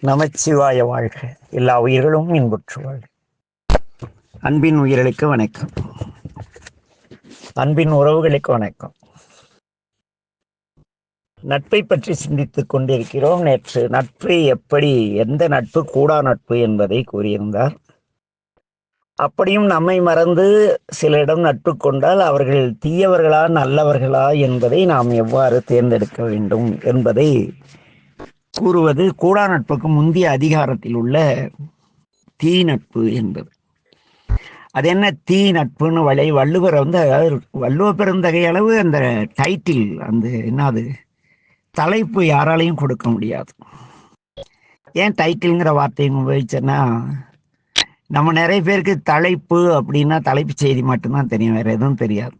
நமச்சிவாய வாழ்க. எல்லா உயிர்களும் இன்புற்று வாழ்க. அன்பின் உயிர்களுக்கு வணக்கம். அன்பின் உறவுகளுக்கு வணக்கம். நட்பை பற்றி சிந்தித்துக் கொண்டிருக்கிறோம். நேற்று நட்பு எப்படி எந்த நட்பு கூடா நட்பு என்பதை கூறியிருந்தார். அப்படியும் நம்மை மறந்து சிலரிடம் நட்பு கொண்டால் அவர்கள் தீயவர்களா நல்லவர்களா என்பதை நாம் எவ்வாறு தேர்ந்தெடுக்க வேண்டும் என்பதை கூறுவது கூடா நட்புக்கு முந்தைய அதிகாரத்தில் உள்ள தீ நட்பு என்பது. அது என்ன தீ நட்புன்னு வழி வள்ளுவர் வந்து அதாவது வள்ளுவ பெருந்தகை அளவு அந்த டைட்டில் அந்த என்னது தலைப்பு யாராலையும் கொடுக்க முடியாது. ஏன் டைட்டில்ங்கிற வார்த்தையை உபயோகிச்சேன்னா நம்ம நிறைய பேருக்கு தலைப்பு அப்படின்னா தலைப்பு செய்தி மட்டும்தான் தெரியும் வேறு எதுவும் தெரியாது.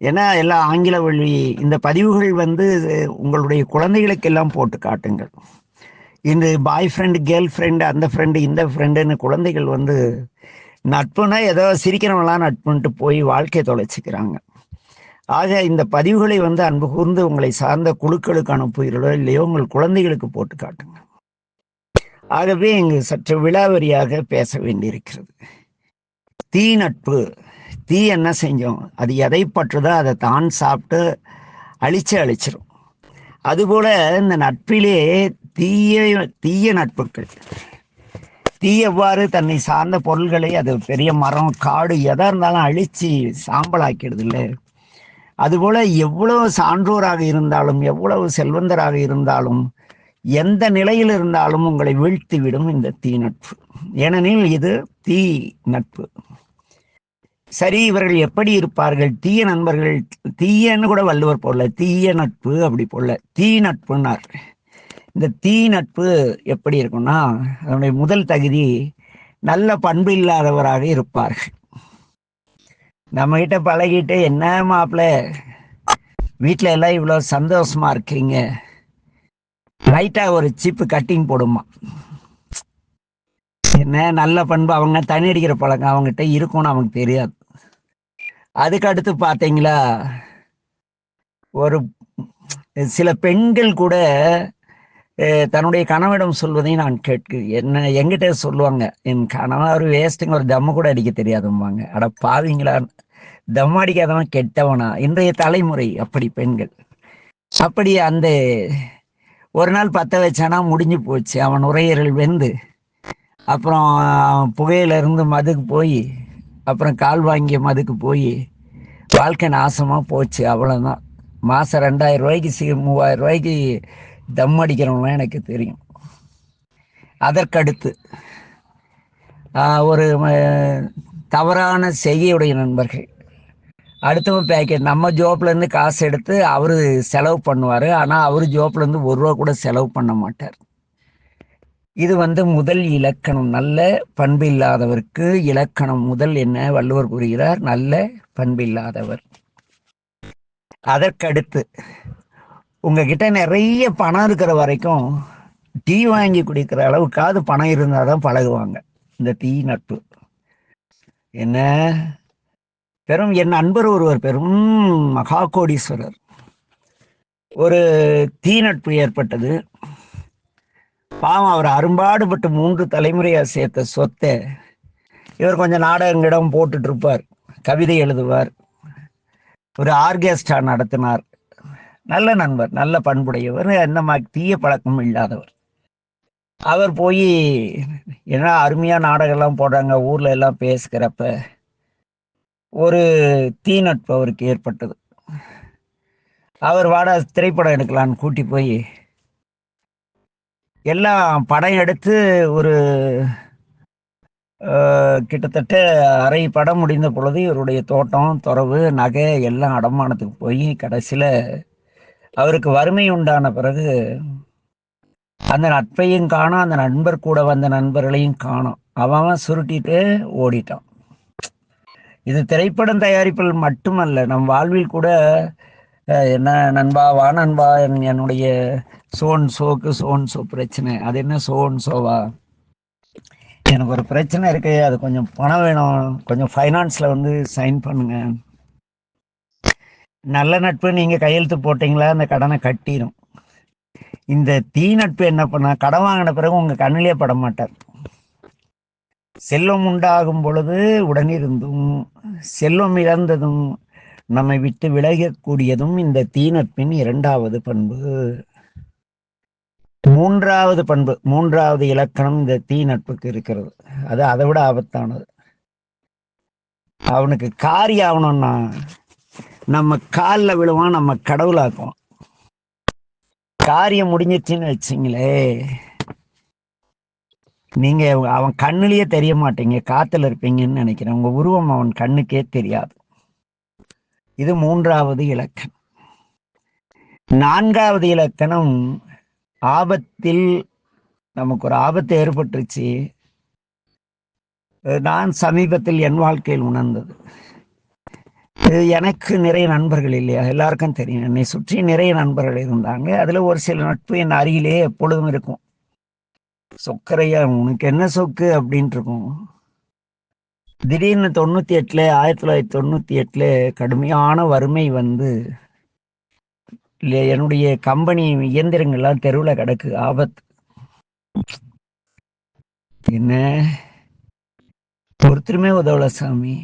ஏன்னா எல்லாம் ஆங்கில வழி இந்த பதிவுகள் வந்து உங்களுடைய குழந்தைகளுக்கெல்லாம் போட்டு காட்டுங்கள். இந்த பாய் ஃப்ரெண்டு கேர்ள் ஃப்ரெண்டு அந்த ஃப்ரெண்டு இந்த ஃப்ரெண்டுன்னு குழந்தைகள் வந்து நட்புனா ஏதோ சிரிக்கிறவங்களாம் நட்புன்ட்டு போய் வாழ்க்கையை தொலைச்சிக்கிறாங்க. ஆக இந்த பதிவுகளை வந்து அன்பு கூர்ந்து உங்களை சார்ந்த குழுக்களுக்கு அனுப்புகிறீர்களோ இல்லையோ உங்கள் குழந்தைகளுக்கு போட்டு காட்டுங்க ஆகவே இங்கு சற்று விழாவரியாக பேச வேண்டியிருக்கிறது. தீ நட்பு. தீ என்ன செஞ்சோம்? அது எதை பற்றுதோ அதை தான் சாப்பிட்டு அழிச்சு அழிச்சிரும். அதுபோல இந்த நட்பிலே தீய தீய நட்புகள். தீ எவ்வாறு தன்னை சார்ந்த பொருள்களை அது பெரிய மரம் காடு எதாக இருந்தாலும் அழித்து சாம்பலாக்கிடுது இல்லை அதுபோல் எவ்வளவு சான்றோராக இருந்தாலும் எவ்வளவு செல்வந்தராக இருந்தாலும் எந்த நிலையில் இருந்தாலும் உங்களை வீழ்த்திவிடும் இந்த தீ நட்பு. ஏனெனில் இது தீ நட்பு. சரி இவர்கள் எப்படி இருப்பார்கள்? தீய நண்பர்கள் தீயன்னு கூட வள்ளுவர் போடல தீய நட்பு அப்படி போடல. தீ நட்புன்னார். இந்த தீ நட்பு எப்படி இருக்கும்னா அதனுடைய முதல் தகுதி நல்ல பண்பு இல்லாதவராக இருப்பார்கள். நம்ம கிட்ட பழகிட்டு என்ன மாப்பிள்ள வீட்டில் எல்லாம் இவ்வளோ சந்தோஷமா இருக்கீங்க. லைட்டாக ஒரு சிப்பு கட்டிங் போடுமா. என்ன நல்ல பண்பு? அவங்க தண்ணி அடிக்கிற பழக்கம் அவங்ககிட்ட இருக்கும்னு அவங்களுக்கு தெரியாது. அதுக்கு அடுத்து பார்த்தீங்களா ஒரு சில பெண்கள் கூட தன்னுடைய கணவனிடம் சொல்வதையும் நான் கேட்கு என்ன எங்கிட்ட சொல்லுவாங்க என் கணவன் ஒரு வேஸ்ட்டுங்க ஒரு தம்மை கூட அடிக்க தெரியாதும்பாங்க. அட பாவீங்களா தம் அடிக்காதவன் கெட்டவனா? இன்றைய தலைமுறை அப்படி பெண்கள். அப்படி அந்த ஒரு நாள் பற்ற வச்சானா முடிஞ்சு போச்சு. அவன் உரையீரல் வெந்து அப்புறம் புகையில இருந்து மதுக்கு போய் அப்புறம் கால் வாங்கிய மதுக்கு போய் வாழ்க்கை நாசமாக போச்சு அவ்வளோதான் மாதம் ரெண்டாயிரம் ரூபாய்க்கு சி மூவாயிரம் ரூபாய்க்கு தம் அடிக்கிறவங்களாம் எனக்கு தெரியும். அதற்கடுத்து ஒரு தவறான செய்கையுடைய நண்பர்கள். அடுத்தவன் பேக்கெட் நம்ம ஜோப்லேருந்து காசு எடுத்து அவர் செலவு பண்ணுவார். ஆனால் அவர் ஜோப்லேருந்து ஒரு ரூபா கூட செலவு பண்ண மாட்டார். இது வந்து முதல் இலக்கணம். நல்ல பண்பு இல்லாதவருக்கு இலக்கணம் முதல் என்ன? வள்ளுவர் கூறுகிறார் நல்ல பண்பு இல்லாதவர். அதற்கடுத்து உங்ககிட்ட நிறைய பணம் இருக்கிற வரைக்கும் டீ வாங்கி குடிக்கிற அளவுக்காவது பணம் இருந்தால் தான் பழகுவாங்க. இந்த டீ நட்பு. என்ன? பெரும் என் நண்பர் ஒருவர் பெரும் மகா கோடீஸ்வரர் ஒரு தீ நட்பு ஏற்பட்டது. பாவம் அவர் அரும்பாடுபட்டு மூன்று தலைமுறையாக சேர்த்த சொத்தை இவர் கொஞ்சம் நாடகங்களிடம் போட்டுட்டு இருப்பார் கவிதை எழுதுவார் ஒரு ஆர்கெஸ்ட்ரா நடத்தினார். நல்ல நண்பர் நல்ல பண்புடையவர் என்னமா தீய பழக்கம் இல்லாதவர். அவர் போய் என்ன அருமையாக நாடகம்லாம் போடுறாங்க ஊரில் எல்லாம் பேசுகிறப்ப ஒரு தீ நட்பு அவருக்கு ஏற்பட்டது. அவர் வாட திரைப்படம் எடுக்கலான்னு கூட்டி போய் எல்லாம் படம் எடுத்து ஒரு கிட்டத்தட்ட அரை படம் முடிந்த பொழுது இவருடைய தோட்டம் துறவு நகை எல்லாம் அடமானத்துக்கு போய் கடைசியில் அவருக்கு வறுமை உண்டான பிறகு அந்த நட்பையும் காணும் அந்த நண்பர் கூட வந்த நண்பர்களையும் காணும். அவன் சுருட்டிட்டு ஓடிட்டான். இது திரைப்படம் தயாரிப்பில் மட்டுமல்ல நம் வாழ்வில் கூட என்ன நண்பா? வா நண்பா. என்னுடைய சோன் சோக்கு சோன் சோ பிரச்சனை. அது என்ன சோன் சோவா? எனக்கு ஒரு பிரச்சனை இருக்கு. அது கொஞ்சம் பணம் வேணும். கொஞ்சம் ஃபைனான்ஸில் வந்து சைன் பண்ணுங்க. நல்ல நட்பு நீங்கள் கையெழுத்து போட்டிங்களா? அந்த கடனை கட்டிடும் இந்த தீ நட்பு என்ன பண்ணா கடன் வாங்கின பிறகு உங்கள் கண்ணிலே பட மாட்டார். செல்வம் உண்டாகும் பொழுது உடனிருந்தும் செல்வம் இழந்ததும் நம்மை விட்டு விலகக்கூடியதும் இந்த தீநட்பின் இரண்டாவது பண்பு. மூன்றாவது பண்பு மூன்றாவது இலக்கணம் இந்த தீ நட்புக்கு இருக்கிறது. அது அதை விட ஆபத்தானது. அவனுக்கு காரி ஆகணும்னா நம்ம காலில் விழுவான் நம்ம கடவுளாக்குவோம் காரியம் முடிஞ்சிச்சுன்னு வச்சிங்களே நீங்க அவன் கண்ணுலயே தெரிய மாட்டீங்க காத்துல இருப்பீங்கன்னு நினைக்கிறேன். உங்க உருவம் அவன் கண்ணுக்கே தெரியாது. இது மூன்றாவது இலக்கணம். நான்காவது இலக்கணம் ஆபத்தில் நமக்கு ஒரு ஆபத்து ஏற்பட்டுருச்சு. நான் சமீபத்தில் என் வாழ்க்கையில் உணர்ந்தது. இது எனக்கு நிறைய நண்பர்கள் இல்லையா? எல்லாருக்கும் தெரியும். என்னை சுற்றி நிறைய நண்பர்கள் இருந்தாங்க. அதுல ஒரு சில நட்பு என் அருகிலே எப்பொழுதும் இருக்கும். சொக்கரையா உனக்கு என்ன சொக்கு? அப்படின்ட்டு இருக்கும். திடீர்னு தொண்ணூத்தி எட்டுல ஆயிரத்தி தொள்ளாயிரத்தி தொண்ணூத்தி எட்டுல கடுமையான வறுமை வந்து என்னுடைய கம்பெனி இயந்திரங்கள்லாம் தெருவில் கிடக்கு. ஆபத்து. என்ன? ஒருத்தருமே உதவல சாமி.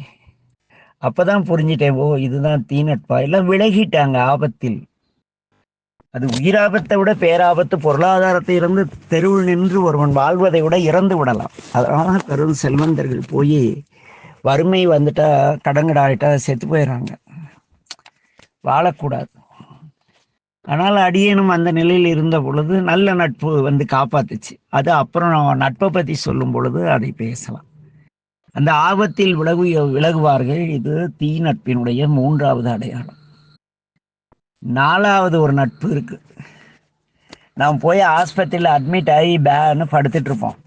அப்பதான் புரிஞ்சிட்டேன் ஓ இதுதான் தீநட்பா? எல்லாம் விலகிட்டாங்க ஆபத்தில். அது உயிராபத்தை விட பேராபத்து பொருளாதாரத்தை இருந்து தெருவில் நின்று ஒருவன் வாழ்வதை விட இறந்து விடலாம். அதனால பெரும் செல்வந்தர்கள் போய் வறுமை வந்துட்டா கடங்கடாயிட்டா செத்து போயிடுறாங்க வாழக்கூடாது. ஆனால் அடியேனும் அந்த நிலையில் இருந்த பொழுது நல்ல நட்பு வந்து காப்பாத்துச்சு. அது அப்புறம் நான் நட்பை பற்றி சொல்லும் பொழுது அதை பேசலாம். அந்த ஆபத்தில் விலகு விலகுவார்கள். இது தீ நட்பினுடைய மூன்றாவது அடையாளம். நாலாவது ஒரு நட்பு இருக்கு. நாம் போய் ஆஸ்பத்திரியில் அட்மிட் ஆகி பேன்னு படுத்துட்டு இருப்போம்.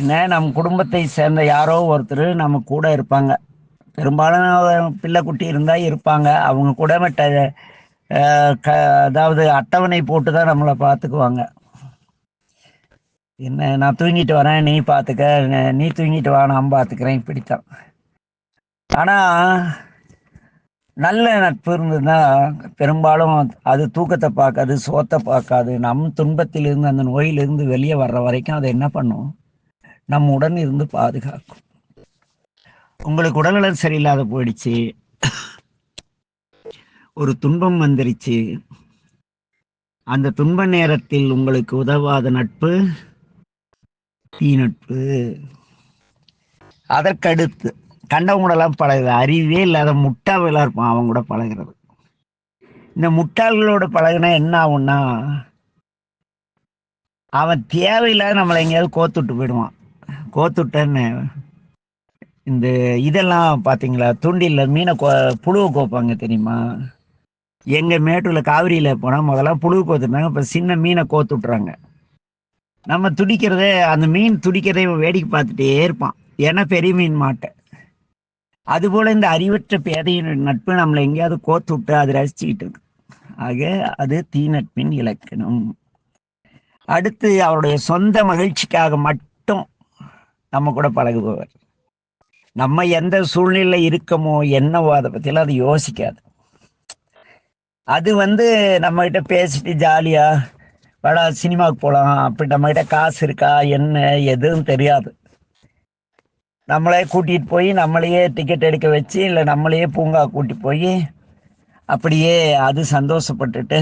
என்ன நம் குடும்பத்தை சேர்ந்த யாரோ ஒருத்தர் நம்ம கூட இருப்பாங்க. பெரும்பாலும் பிள்ளை குட்டி இருந்தால் இருப்பாங்க. அவங்க கூட மட்ட க அதாவது அட்டவணை போட்டு தான் நம்மளை பார்த்துக்குவாங்க என்ன நான் தூங்கிட்டு வரேன் நீ பார்த்துக்க நீ தூங்கிட்டு வா நான் பார்த்துக்கிறேன் இப்படித்தான். ஆனால் நல்ல நட்பு இருந்ததுன்னா பெரும்பாலும் அது தூக்கத்தை பார்க்காது சோத்தை பார்க்காது நம் துன்பத்திலிருந்து அந்த நோயிலிருந்து வெளியே வர்ற வரைக்கும் அதை என்ன பண்ணும்? நம்ம உடன் இருந்து பாதுகாக்கும். உங்களுக்கு உடல்நலம் சரியில்லாத போயிடுச்சு. ஒரு துன்பம் வந்துருச்சு. அந்த துன்ப நேரத்தில் உங்களுக்கு உதவாத நட்பு தீ நட்பு. அதற்கடுத்து கண்டவங்களெல்லாம் பழகுது அறிவே இல்லாத முட்டாவெல்லாம் இருப்பான் அவன் கூட பழகுறது. இந்த முட்டாள்களோட பழகுனா என்ன ஆகும்னா அவன் தேவையில்லாத நம்மளை எங்கேயாவது கோத்துட்டு போயிடுவான். கோத்துட்டேன்னு. இந்த இதெல்லாம் பார்த்தீங்களா தூண்டில மீனை கோ புழுவை கோப்பாங்க தெரியுமா? எங்கள் மேட்டூரில் காவிரியில் போனால் முதல்ல புழு கோத்துட்டாங்க இப்போ சின்ன மீனை கோத்து விட்றாங்க நம்ம துடிக்கிறதே அந்த மீன் துடிக்கிறதை வேடிக்கை பார்த்துட்டே இருப்பான். ஏன்னா பெரிய மீன் மாட்டை. அதுபோல் இந்த அறிவற்ற பேதையின் நட்பு நம்மளை எங்கேயாவது கோத்து விட்டு அது ரசிச்சுக்கிட்டு இருக்கு. ஆக அது தீ நட்பின் இலக்கணம். அடுத்து அவருடைய சொந்த மகிழ்ச்சிக்காக மட்டும் நம்ம கூட பழகுபவர் நம்ம எந்த சூழ்நிலை இருக்கமோ என்னவோ அதை பற்றிலாம் அது யோசிக்காது. அது வந்து நம்ம கிட்ட பேசிட்டு ஜாலியா வாடா சினிமாவுக்கு போகலாம் அப்படி நம்ம கிட்ட காசு இருக்கா என்ன எதுவும் தெரியாது. நம்மளே கூட்டிட்டு போய் நம்மளையே டிக்கெட் எடுக்க வச்சு இல்லை நம்மளையே பூங்கா கூட்டி போய் அப்படியே அது சந்தோஷப்பட்டுட்டு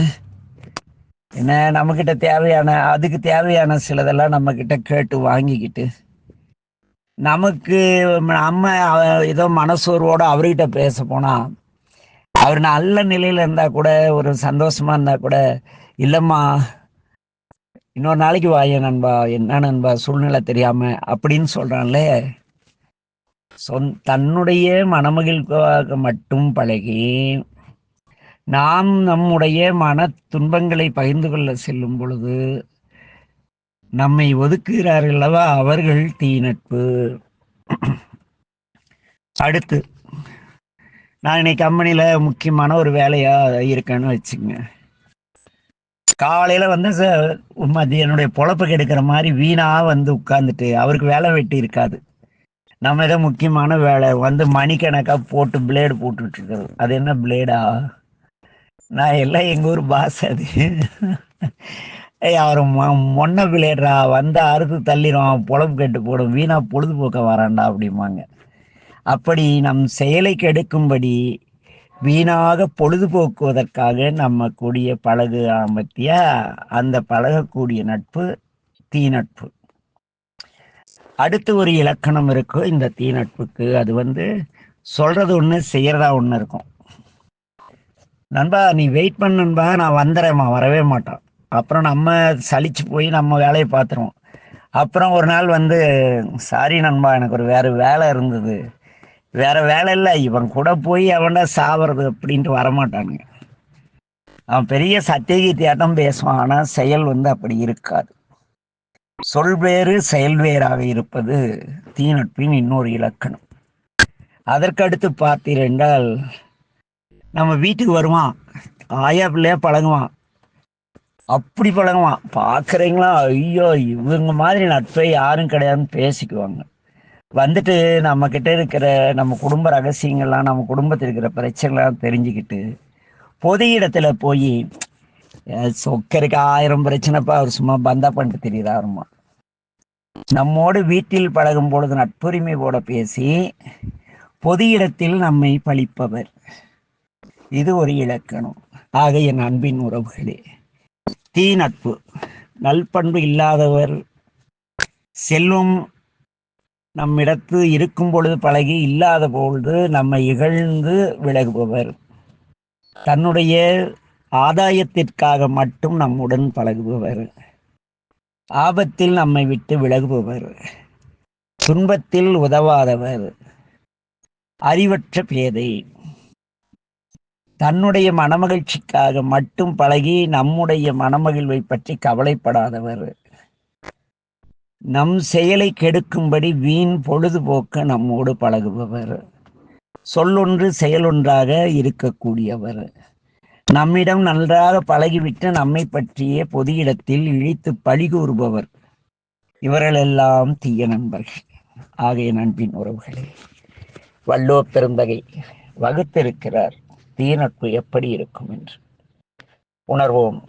என்ன நம்மக்கிட்ட தேவையான அதுக்கு தேவையான சிலதெல்லாம் நம்மக்கிட்ட கேட்டு வாங்கிக்கிட்டு நமக்கு நம்ம ஏதோ மனசோர்வோடு அவர்கிட்ட பேச போனால் அவர் நல்ல நிலையில் இருந்தால் கூட ஒரு சந்தோஷமாக இருந்தால் கூட இல்லைம்மா இன்னொரு நாளைக்கு வாய நண்பா என்ன நண்பா சூழ்நிலை தெரியாமல் அப்படின்னு சொல்றான்ல. சொந் தன்னுடைய மனமகிழ்வாக மட்டும் பழகி நாம் நம்முடைய மன துன்பங்களை பகிர்ந்து கொள்ள செல்லும் பொழுது நம்மை ஒதுக்குகிறார்கள் அல்லவா அவர்கள் தீ நட்பு? அடுத்து நான் இன்னைக்கு கம்பெனியில் முக்கியமான ஒரு வேலையா இருக்கேன்னு வச்சுங்க காலையில வந்து ச- மதியம் என்னுடைய பொழப்பு கெடுக்கிற மாதிரி வீணா வந்து உட்காந்துட்டு அவருக்கு வேலை வெட்டி இருக்காது. நம்ம ஏதோ முக்கியமான வேலை வந்து மணிக்கணக்காக போட்டு பிளேடு போட்டுட்டு இருக்கிறது அது என்ன பிளேடா நான் எல்லாம் எங்கள் ஊர் பாஸ் அது. ஏய் அவர் மொன்ன பிள்ளைடுறா வந்த அறுத்து தள்ளிடும் பொழப்பு கெட்டு போடும் வீணா பொழுதுபோக்க வராண்டா அப்படிம்பாங்க. அப்படி நம் செயலை கெடுக்கும்படி வீணாக பொழுதுபோக்குவதற்காக நம்ம கூடிய பழகு பற்றியா அந்த பழகக்கூடிய நட்பு தீ நட்பு. அடுத்து ஒரு இலக்கணம் இருக்கும் இந்த தீ நட்புக்கு. அது வந்து சொல்றது ஒன்று செய்யறதா ஒன்று இருக்கும். நண்பா நீ வெயிட் பண்ண நண்பா நான் வந்துடுறேம்மா வரவே மாட்டான். அப்புறம் நம்ம சலிச்சு போய் நம்ம வேலையை பார்த்துருவோம். அப்புறம் ஒரு நாள் வந்து சாரி நண்பா எனக்கு ஒரு வேறு வேலை இருந்தது. வேறு வேலை இல்லை. இவன் கூட போய் அவன்டா சாவறது அப்படின்ட்டு வரமாட்டானுங்க. அவன் பெரிய சத்தியகீர்த்தியாட்டம் பேசுவான். ஆனால் செயல் வந்து அப்படி இருக்காது. சொல் வேறு செயல் வேறாக இருப்பது தீநட்பின் இன்னொரு இலக்கணம். அதற்கடுத்து பார்த்தீர் என்றால் நம்ம வீட்டுக்கு வருவான். ஆயா பிள்ளையா பழகுவான். அப்படி பழகுவான். பார்க்குறீங்களா? ஐயோ இவங்க மாதிரி நட்பை யாரும் கிடையாதுன்னு பேசிக்குவாங்க. வந்துட்டு நம்ம கிட்ட இருக்கிற நம்ம குடும்ப ரகசியங்கள்லாம் நம்ம குடும்பத்தில் இருக்கிற பிரச்சனைலாம் தெரிஞ்சுக்கிட்டு பொது இடத்துல போய் சொக்கருக்கு ஆயிரம் பிரச்சனைப்பா அவர் சும்மா பந்தா பண்ணிட்டு தெரியுறாருமா நம்மோடு வீட்டில் பழகும் பொழுது நட்புரிமை போட பேசி பொது இடத்தில் நம்மை பழிப்பவர். இது ஒரு இலக்கணம். ஆக என் அன்பின் உறவுகளே. தீ நட்பு. நல்பண்பு இல்லாதவர் செல்வம் நம்மிடத்து இருக்கும் பொழுது பழகி இல்லாத பொழுது நம்மை இகழ்ந்து விலகுபவர். தன்னுடைய ஆதாயத்திற்காக மட்டும் நம்முடன் பழகுபவர். ஆபத்தில் நம்மை விட்டு விலகுபவர். துன்பத்தில் உதவாதவர். அறிவற்ற பேதை. தன்னுடைய மனமகிழ்ச்சிக்காக மட்டும் பழகி நம்முடைய மனமகிழ்வை பற்றி கவலைப்படாதவர். நம் செயலை கெடுக்கும்படி வீண் பொழுதுபோக்க நம்மோடு பழகுபவர். சொல்லொன்று செயலொன்றாக இருக்கக்கூடியவர். நம்மிடம் நன்றாக பழகிவிட்டு நம்மை பற்றிய பொது இடத்தில் இழித்து பழி கூறுபவர். இவர்களெல்லாம் தீய நண்பர்கள். ஆகிய நண்பின் உறவுகளே வல்லோ பெருந்தகை வகுத்திருக்கிறார். தீநட்பு எப்படி இருக்கும் என்று. உணர்வோம்.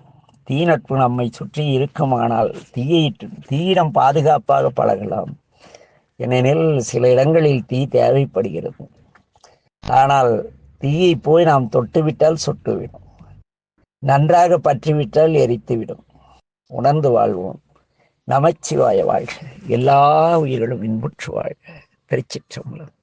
தீ நட்பு நம்மை சுற்றி இருக்குமானால் தீயை தீயிடம் பாதுகாப்பாக பழகலாம். ஏனெனில் சில இடங்களில் தீ தேவைப்படுகிறது. ஆனால் தீயை போய் நாம் தொட்டுவிட்டால் சுட்டுவிடும். நன்றாக பற்றிவிட்டால் எரித்துவிடும். உணர்ந்து வாழ்வோம். நமச்சிவாய வாழ்க. எல்லா உயிர்களும் இன்புற்று வாழ்க. திருச்சிற்றம்பலம்.